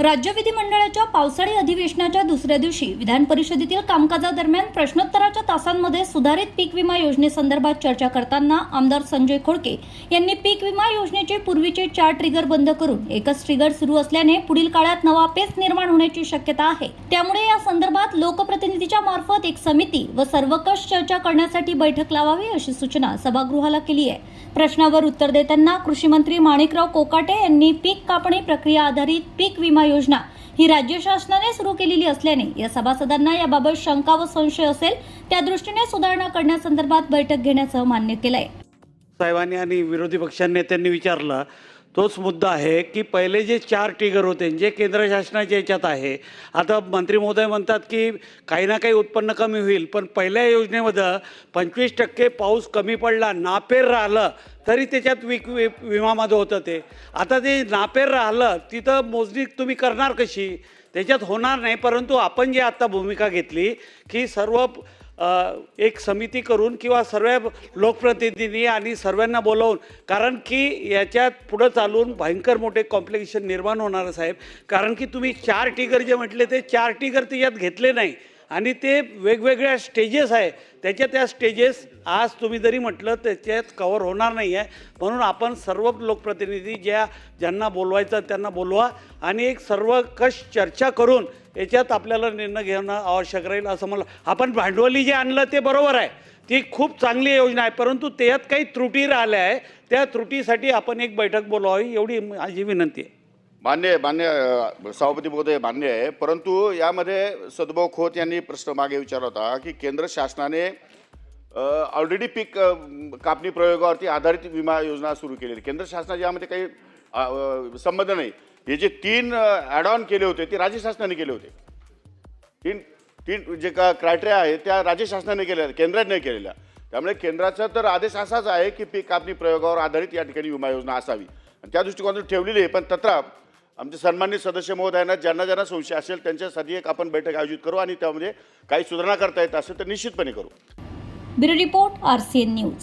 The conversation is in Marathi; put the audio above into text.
राज्य विधिमंडळाच्या पावसाळी अधिवेशनाच्या दुसऱ्या दिवशी विधान परिषदेतील कामकाजादरम्यान प्रश्नोत्तराच्या तासांमध्ये सुधारित पीक विमा योजनेसंदर्भात चर्चा करताना आमदार संजय खोडके यांनी पीक विमा योजनेचे पूर्वीचे चार ट्रिगर बंद करून एकच ट्रिगर सुरू असल्याने पुढील काळात नवा पेच निर्माण होण्याची शक्यता आहे. त्यामुळे या संदर्भात लोकप्रतिनिधीच्या मार्फत एक समिती व सर्वकष चर्चा करण्यासाठी बैठक लावावी अशी सूचना सभागृहाला केली आहे. प्रश्नावर उत्तर देताना कृषी मंत्री माणिकराव कोकाटे यांनी पीक कापणी प्रक्रिया आधारित पीक विमा योजना ही राज्य शासनाने सुरू केलेली असल्याने या सभासदांना याबाबत शंका व संशय असेल त्या दृष्टीने सुधारणा करण्यासंदर्भात बैठक घेण्याचं मान्य केलंय. साहेबांनी आणि विरोधी पक्ष नेत्यांनी विचारलं तोच मुद्दा आहे की पहिले जे चार टिगर होते जे केंद्र शासनाच्या याच्यात आहे आता मंत्री महोदय म्हणतात की काही ना काही उत्पन्न कमी होईल पण पहिल्या योजनेमध्ये पंचवीस टक्के पाऊस कमी पडला नापेर राहिलं तरी त्याच्यात विक वि विमामध्ये होतं ते. आता ते नापेर राहिलं तिथं मोजणी तुम्ही करणार कशी? त्याच्यात होणार नाही परंतु आपण जी आत्ता भूमिका घेतली की सर्व एक समिती करून किंवा सर्व लोकप्रतिनिधी आणि सर्वांना बोलावून कारण की याच्यात पुढं चालून भयंकर मोठे कॉम्प्लिकेशन निर्माण होणार साहेब. कारण की तुम्ही चार टिगर जे म्हटले ते चार टिगर त्याच्यात घेतले नाही. आणि ते वेगवेगळ्या स्टेजेस आहे. त्याच्या त्या स्टेजेस आज तुम्ही जरी म्हटलं त्याच्यात कवर होणार नाही आहे म्हणून आपण सर्व लोकप्रतिनिधी ज्या ज्यांना बोलवायचं त्यांना बोलवा. आणि एक सर्व कश चर्चा करून याच्यात आपल्याला निर्णय घेणं आवश्यक राहील असं मला आपण भांडवली जे आणलं ते बरोबर आहे. ती खूप चांगली योजना आहे. परंतु त्यात काही त्रुटी राहिल्या आहे. त्या त्रुटीसाठी आपण एक बैठक बोलवावी एवढी माझी विनंती आहे. मान्य आहे मान्य सभापती महोदय मान्य आहे. परंतु यामध्ये सदभाऊ खोत यांनी प्रश्न मागे विचारला होता की केंद्र शासनाने ऑलरेडी पीक कापणी प्रयोगावरती आधारित विमा योजना सुरू केलेली. केंद्र शासनाच्या यामध्ये काही संबंध नाही. हे जे तीन ॲड ऑन केले होते ते राज्य शासनाने केले होते. तीन तीन जे का क्रायटेरिया आहे त्या राज्य शासनाने केल्या केंद्राने नाही केलेल्या. त्यामुळे केंद्राचा तर आदेश असाच आहे की पीक कापणी प्रयोगावर आधारित या ठिकाणी विमा योजना असावी. आणि त्या दृष्टिकोनातून ठेवलेली आहे पण तत्राप आमचे सन्मानित सदस्य महोदयांना ज्यांना ज्यांना संशय असेल त्यांच्यासाठी एक आपण बैठक आयोजित करू आणि त्यामध्ये काही सुधारणा करता येत असेल तर निश्चितपणे करू. Bureau report N news.